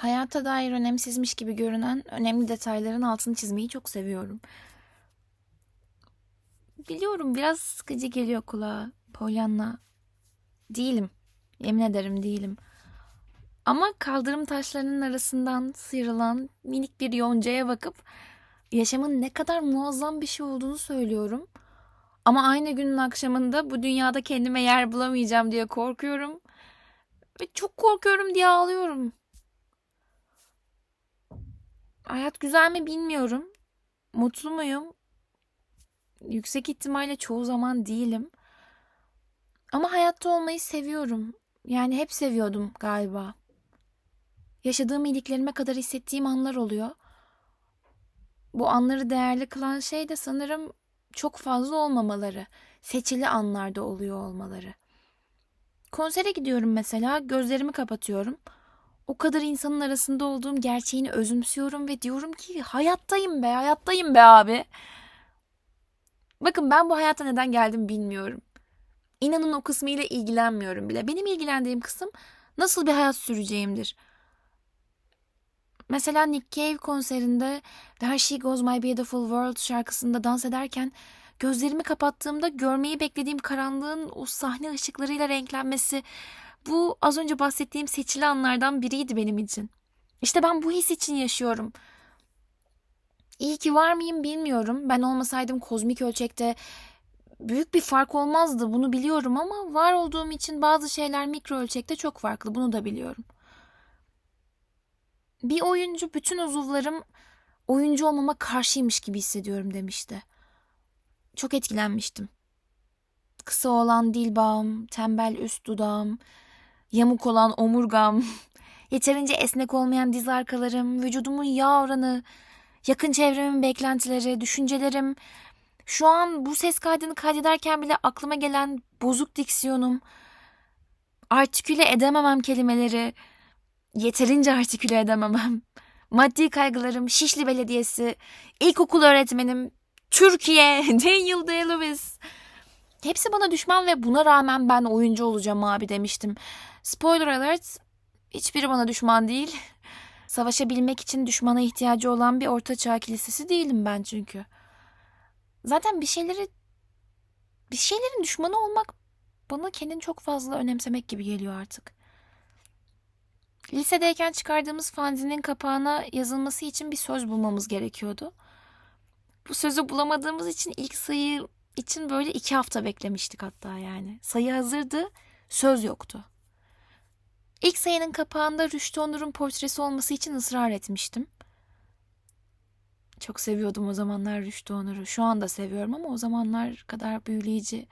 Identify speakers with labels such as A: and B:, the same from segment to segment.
A: Hayata dair önemsizmiş gibi görünen önemli detayların altını çizmeyi çok seviyorum. Biliyorum biraz sıkıcı geliyor kulağa. Pollyanna. Değilim. Yemin ederim değilim. Ama kaldırım taşlarının arasından sıyrılan minik bir yoncaya bakıp yaşamın ne kadar muazzam bir şey olduğunu söylüyorum. Ama aynı günün akşamında bu dünyada kendime yer bulamayacağım diye korkuyorum. Ve çok korkuyorum diye ağlıyorum. Hayat güzel mi bilmiyorum. Mutlu muyum? Yüksek ihtimalle çoğu zaman değilim. Ama hayatta olmayı seviyorum. Yani hep seviyordum galiba. Yaşadığım iyiliklerime kadar hissettiğim anlar oluyor. Bu anları değerli kılan şey de sanırım çok fazla olmamaları, seçili anlarda oluyor olmaları. Konsere gidiyorum mesela, gözlerimi kapatıyorum. O kadar insanın arasında olduğum gerçeğini özümsüyorum ve diyorum ki hayattayım be, hayattayım be abi. Bakın ben bu hayata neden geldim bilmiyorum. İnanın o kısmı ile ilgilenmiyorum bile. Benim ilgilendiğim kısım nasıl bir hayat süreceğimdir. Mesela Nick Cave konserinde There She Goes My Beautiful World şarkısında dans ederken gözlerimi kapattığımda görmeyi beklediğim karanlığın o sahne ışıklarıyla renklenmesi bu az önce bahsettiğim seçili anlardan biriydi benim için. İşte ben bu his için yaşıyorum. İyi ki var mıyım bilmiyorum. Ben olmasaydım kozmik ölçekte büyük bir fark olmazdı bunu biliyorum ama var olduğum için bazı şeyler mikro ölçekte çok farklı bunu da biliyorum. Bir oyuncu bütün uzuvlarım oyuncu olmama karşıymış gibi hissediyorum demişti. Çok etkilenmiştim. Kısa olan dil bağım, tembel üst dudağım, yamuk olan omurgam, yeterince esnek olmayan diz arkalarım, vücudumun yağ oranı, yakın çevremin beklentileri, düşüncelerim, şu an bu ses kaydını kaydederken bile aklıma gelen bozuk diksiyonum, artiküle edememem kelimeleri, yeterince artiküle edememem, maddi kaygılarım, Şişli Belediyesi, ilkokul öğretmenim, Türkiye, Daniel Day-Lewis. Hepsi bana düşman ve buna rağmen ben oyuncu olacağım abi demiştim. Spoiler alert, hiçbiri bana düşman değil. Savaşabilmek için düşmana ihtiyacı olan bir ortaçağ kilisesi değilim ben çünkü. Zaten bir şeyleri bir şeylerin düşmanı olmak bana kendini çok fazla önemsemek gibi geliyor artık. Lisedeyken çıkardığımız fanzinin kapağına yazılması için bir söz bulmamız gerekiyordu. Bu sözü bulamadığımız için ilk sayı için böyle iki hafta beklemiştik hatta yani. Sayı hazırdı, söz yoktu. İlk sayının kapağında Rüştü Onur'un portresi olması için ısrar etmiştim. Çok seviyordum o zamanlar Rüştü Onur'u. Şu anda seviyorum ama o zamanlar kadar büyüleyici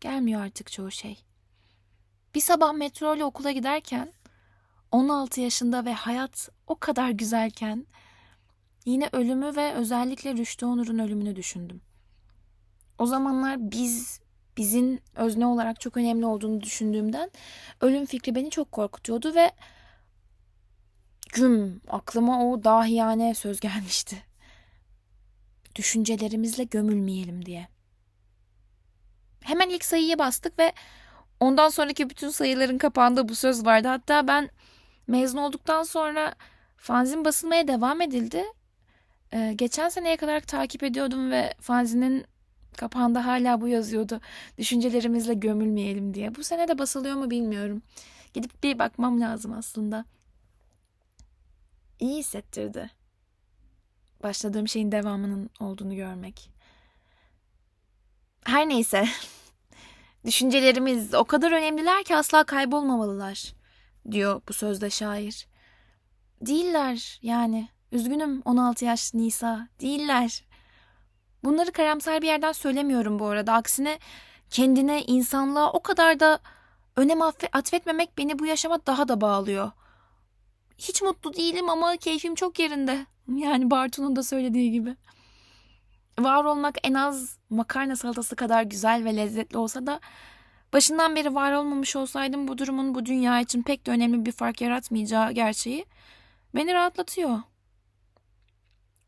A: gelmiyor artık çoğu şey. Bir sabah metro ile okula giderken 16 yaşında ve hayat o kadar güzelken yine ölümü ve özellikle Rüştü Onur'un ölümünü düşündüm. O zamanlar biz bizim özne olarak çok önemli olduğunu düşündüğümden ölüm fikri beni çok korkutuyordu ve güm aklıma o dahiyane söz gelmişti. Düşüncelerimizle gömülmeyelim diye. Hemen ilk sayıya bastık ve ondan sonraki bütün sayıların kapağında bu söz vardı. Hatta ben mezun olduktan sonra fanzin basılmaya devam edildi. Ee, geçen seneye kadar takip ediyordum ve fanzinin kapağında hala bu yazıyordu. Düşüncelerimizle gömülmeyelim diye. Bu sene de basılıyor mu bilmiyorum. Gidip bir bakmam lazım aslında. İyi hissettirdi. Başladığım şeyin devamının olduğunu görmek. Her neyse. Düşüncelerimiz o kadar önemliler ki asla kaybolmamalılar diyor bu sözde şair. Değiller yani. Üzgünüm 16 yaş Nisa. Değiller. Bunları karamsar bir yerden söylemiyorum bu arada. Aksine kendine, insanlığa o kadar da önem atfetmemek beni bu yaşama daha da bağlıyor. Hiç mutlu değilim ama keyfim çok yerinde. Yani Bartu'nun da söylediği gibi. Var olmak en az makarna salatası kadar güzel ve lezzetli olsa da başından beri var olmamış olsaydım bu durumun bu dünya için pek de önemli bir fark yaratmayacağı gerçeği beni rahatlatıyor.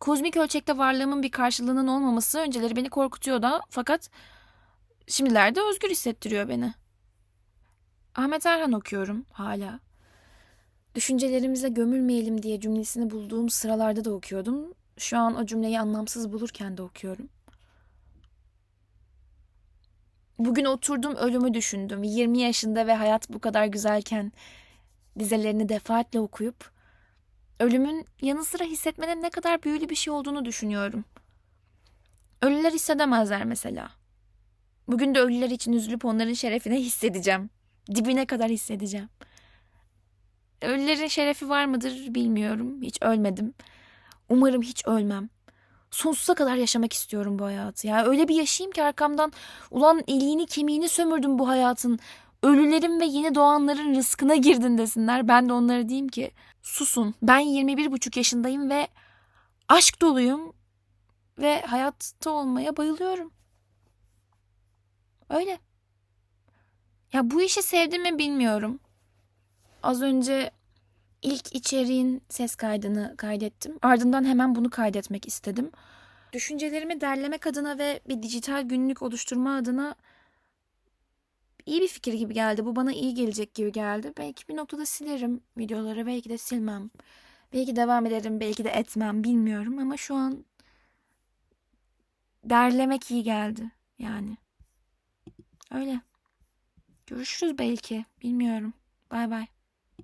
A: Kozmik ölçekte varlığımın bir karşılığının olmaması önceleri beni korkutuyor da fakat şimdilerde özgür hissettiriyor beni. Ahmet Erhan okuyorum hala. Düşüncelerimize gömülmeyelim diye cümlesini bulduğum sıralarda da okuyordum. Şu an o cümleyi anlamsız bulurken de okuyorum. Bugün oturdum ölümü düşündüm. 20 yaşında ve hayat bu kadar güzelken dizelerini defaatle okuyup ölümün yanı sıra hissetmenin ne kadar büyülü bir şey olduğunu düşünüyorum. Ölüler hissedemezler mesela. Bugün de ölüler için üzülüp onların şerefine hissedeceğim. Dibine kadar hissedeceğim. Ölülerin şerefi var mıdır bilmiyorum. Hiç ölmedim. Umarım hiç ölmem. Sonsuza kadar yaşamak istiyorum bu hayatı. Ya öyle bir yaşayayım ki arkamdan ulan iliğini kemiğini sömürdüm bu hayatın. Ölülerin ve yeni doğanların rızkına girdin desinler. Ben de onlara diyeyim ki susun. Ben 21 buçuk yaşındayım ve aşk doluyum ve hayatta olmaya bayılıyorum. Öyle. Ya bu işi sevdim mi bilmiyorum. Az önce ilk içeriğin ses kaydını kaydettim. Ardından hemen bunu kaydetmek istedim. Düşüncelerimi derlemek adına ve bir dijital günlük oluşturma adına iyi bir fikir gibi geldi. Bu bana iyi gelecek gibi geldi. Belki bir noktada silerim videoları, belki de silmem. Belki devam ederim, belki de etmem bilmiyorum ama şu an derlemek iyi geldi yani. Öyle. Görüşürüz belki. Bilmiyorum. Bay bay.